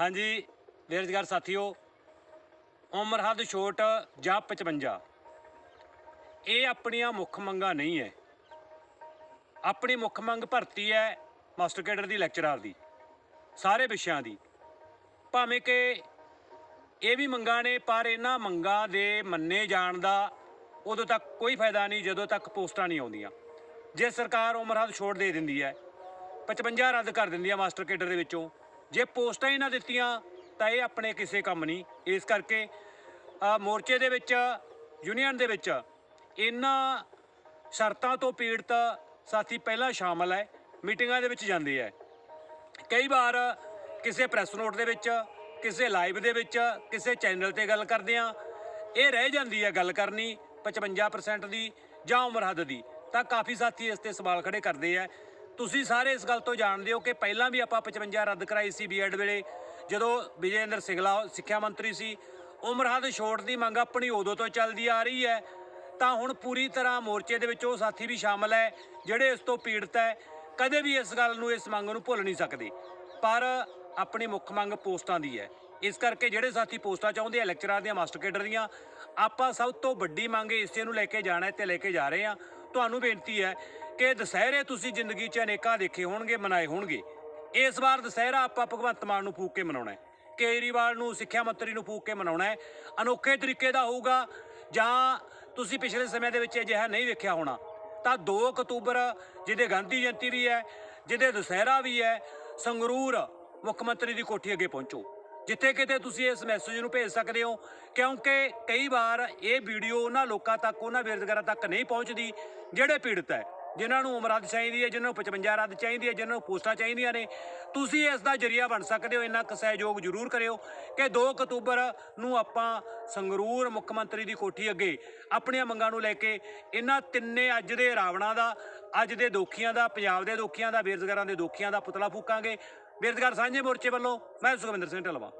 ਹਾਂਜੀ ਬੇਰੁਜ਼ਗਾਰ ਸਾਥੀਓ, ਉਮਰ ਹੱਦ ਛੋਟ ਜਾਂ 55 ਇਹ ਆਪਣੀਆਂ ਮੁੱਖ ਮੰਗਾਂ ਨਹੀਂ ਹੈ ਆਪਣੀ ਮੁੱਖ ਮੰਗ ਭਰਤੀ ਹੈ ਮਾਸਟਰ ਕੇਡਰ ਦੀ, ਲੈਕਚਰਰ ਦੀ, ਸਾਰੇ ਵਿਸ਼ਿਆਂ ਦੀ। ਭਾਵੇਂ ਕਿ ਇਹ ਵੀ ਮੰਗਾਂ ਨੇ, ਪਰ ਇਹਨਾਂ ਮੰਗਾਂ ਦੇ ਮੰਨੇ ਜਾਣ ਦਾ ਉਦੋਂ ਤੱਕ ਕੋਈ ਫਾਇਦਾ ਨਹੀਂ, ਜਦੋਂ ਤੱਕ ਪੋਸਟਾਂ ਨਹੀਂ ਆਉਂਦੀਆਂ। ਜੇ ਸਰਕਾਰ ਉਮਰ ਹੱਦ ਛੋਟ ਦੇ ਦਿੰਦੀ ਹੈ 55 ਰੱਦ ਕਰ ਦਿੰਦੀ ਹੈ ਮਾਸਟਰ ਕੇਡਰ ਦੇ ਵਿੱਚੋਂ ਜੇ ਪੋਸਟਾਂ ਹੀ ਨਾ ਦਿੱਤੀਆਂ, ਤਾਂ ਇਹ ਆਪਣੇ ਕਿਸੇ ਕੰਮ ਨਹੀਂ। ਇਸ ਕਰਕੇ ਮੋਰਚੇ ਦੇ ਵਿੱਚ, ਯੂਨੀਅਨ ਦੇ ਵਿੱਚ, ਇਹਨਾਂ ਸ਼ਰਤਾਂ ਤੋਂ ਪੀੜਤ ਸਾਥੀ ਪਹਿਲਾਂ ਸ਼ਾਮਲ ਹੈ, ਮੀਟਿੰਗਾਂ ਦੇ ਵਿੱਚ ਜਾਂਦੇ ਹੈ। ਕਈ ਵਾਰ ਕਿਸੇ ਪ੍ਰੈਸ ਨੋਟ ਦੇ ਵਿੱਚ, ਕਿਸੇ ਲਾਈਵ ਦੇ ਵਿੱਚ, ਕਿਸੇ ਚੈਨਲ ਤੇ ਗੱਲ ਕਰਦੇ ਆ ਇਹ ਰਹਿ ਜਾਂਦੀ ਹੈ ਗੱਲ ਕਰਨੀ 55% ਦੀ ਜਾਂ ਉਮਰ ਹੱਦ ਦੀ, ਤਾਂ ਕਾਫੀ ਸਾਥੀ ਇਸ ਤੇ ਸਵਾਲ ਖੜੇ ਕਰਦੇ ਆ ਤੁਸੀਂ ਸਾਰੇ ਇਸ ਗੱਲ ਤੋਂ ਜਾਣਦੇ ਹੋ ਕਿ ਪਹਿਲਾਂ ਵੀ ਆਪਾਂ 55 ਰੱਦ ਕਰਾਈ ਸੀ ਬੀਐਡ ਵੇਲੇ, ਜਦੋਂ ਵਿਜੇਂਦਰ ਸਿੰਗਲਾ ਸਿੱਖਿਆ ਮੰਤਰੀ ਸੀ। ਉਮਰ ਹੱਦ ਛੋਟ ਦੀ ਮੰਗ ਆਪਣੀ ਉਦੋਂ ਤੋਂ ਚੱਲਦੀ ਆ ਰਹੀ ਹੈ। ਤਾਂ ਹੁਣ ਪੂਰੀ ਤਰ੍ਹਾਂ ਮੋਰਚੇ ਦੇ ਵਿੱਚ ਉਹ ਸਾਥੀ ਵੀ ਸ਼ਾਮਲ ਹੈ, ਜਿਹੜੇ ਇਸ ਤੋਂ ਪੀੜਤ ਹੈ। ਕਦੇ ਵੀ ਇਸ ਗੱਲ ਨੂੰ, ਇਸ ਮੰਗ ਨੂੰ ਭੁੱਲ ਨਹੀਂ ਸਕਦੇ। ਪਰ ਆਪਣੀ ਮੁੱਖ ਮੰਗ ਪੋਸਟਾਂ ਦੀ ਹੈ। ਇਸ ਕਰਕੇ ਜਿਹੜੇ ਸਾਥੀ ਪੋਸਟਾਂ ਚਾਹੁੰਦੇ ਆ, ਲੈਕਚਰਾਂ ਦੀਆਂ, ਮਾਸਟਰ ਕੇਡਰ ਦੀਆਂ, ਆਪਾਂ ਸਭ ਤੋਂ ਵੱਡੀ ਮੰਗ ਇਸੇ ਨੂੰ ਲੈ ਕੇ ਜਾਣਾ ਹੈ ਤੇ ਲੈ ਕੇ ਜਾ ਰਹੇ ਹਾਂ। ਤੁਹਾਨੂੰ ਬੇਨਤੀ ਹੈ ਕਿ ਦੁਸਹਿਰੇ ਤੁਸੀਂ ਜ਼ਿੰਦਗੀ 'ਚ ਅਨੇਕਾਂ ਦੇਖੇ ਹੋਣਗੇ, ਮਨਾਏ ਹੋਣਗੇ। ਇਸ ਵਾਰ ਦੁਸਹਿਰਾ ਆਪਾਂ ਭਗਵੰਤ ਮਾਨ ਨੂੰ ਫੂਕ ਕੇ ਮਨਾਉਣਾ ਹੈ। ਕੇਜਰੀਵਾਲ ਨੂੰ, ਸਿੱਖਿਆ ਮੰਤਰੀ ਨੂੰ ਫੂਕ ਕੇ ਮਨਾਉਣਾ ਹੈ। ਅਨੋਖੇ ਤਰੀਕੇ ਦਾ ਹੋਊਗਾ, ਜਾਂ ਤੁਸੀਂ ਪਿਛਲੇ ਸਮੇਂ ਦੇ ਵਿੱਚ ਅਜਿਹਾ ਨਹੀਂ ਵੇਖਿਆ ਹੋਣਾ, ਤਾਂ 2 ਅਕਤੂਬਰ, ਜਿਹਦੇ ਗਾਂਧੀ ਜਯੰਤੀ ਵੀ ਹੈ, ਜਿਹਦੇ ਦੁਸਹਿਰਾ ਵੀ ਹੈ, ਸੰਗਰੂਰ ਮੁੱਖ ਮੰਤਰੀ ਦੀ ਕੋਠੀ ਅੱਗੇ ਪਹੁੰਚੋ। ਜਿੱਥੇ ਕਿਤੇ ਤੁਸੀਂ ਇਸ ਮੈਸੇਜ ਨੂੰ ਭੇਜ ਸਕਦੇ ਹੋ, ਕਿਉਂਕਿ ਕਈ ਵਾਰ ਇਹ ਵੀਡੀਓ ਉਹਨਾਂ ਲੋਕਾਂ ਤੱਕ, ਉਹਨਾਂ ਬੇਰੁਜ਼ਗਾਰਾਂ ਤੱਕ ਨਹੀਂ ਪਹੁੰਚਦੀ, ਜਿਹੜੇ ਪੀੜਤ ਹੈ। ਜਿਨ੍ਹਾਂ ਨੂੰ ਉਮਰ ਹੱਦ ਚਾਹੀਦੀ ਹੈ, ਜਿਨ੍ਹਾਂ ਨੂੰ 55 ਰੱਦ ਚਾਹੀਦੀ ਹੈ, ਜਿਨ੍ਹਾਂ ਨੂੰ ਪੋਸਟਾਂ ਚਾਹੀਦੀਆਂ ਨੇ, ਤੁਸੀਂ ਇਸ ਦਾ ਜਰੀਆ ਬਣ ਸਕਦੇ ਹੋ। ਇੰਨਾ ਕੁ ਸਹਿਯੋਗ ਜ਼ਰੂਰ ਕਰਿਓ ਕਿ 2 ਅਕਤੂਬਰ ਨੂੰ ਆਪਾਂ ਸੰਗਰੂਰ ਮੁੱਖ ਮੰਤਰੀ ਦੀ ਕੋਠੀ ਅੱਗੇ ਆਪਣੀਆਂ ਮੰਗਾਂ ਨੂੰ ਲੈ ਕੇ ਇਹਨਾਂ ਤਿੰਨੇ ਅੱਜ ਦੇ ਰਾਵਣਾਂ ਦਾ, ਅੱਜ ਦੇ ਦੋਖੀਆਂ ਦਾ, ਪੰਜਾਬ ਦੇ ਦੋਖੀਆਂ ਦਾ, ਬੇਰੁਜ਼ਗਾਰਾਂ ਦੇ ਦੋਖੀਆਂ ਦਾ ਪੁਤਲਾ ਫੂਕਾਂਗੇ। ਬੇਰੁਜ਼ਗਾਰ ਸਾਂਝੇ ਮੋਰਚੇ ਵੱਲੋਂ, ਮੈਂ ਸੁਖਵਿੰਦਰ ਸਿੰਘ ਢਲਵਾ।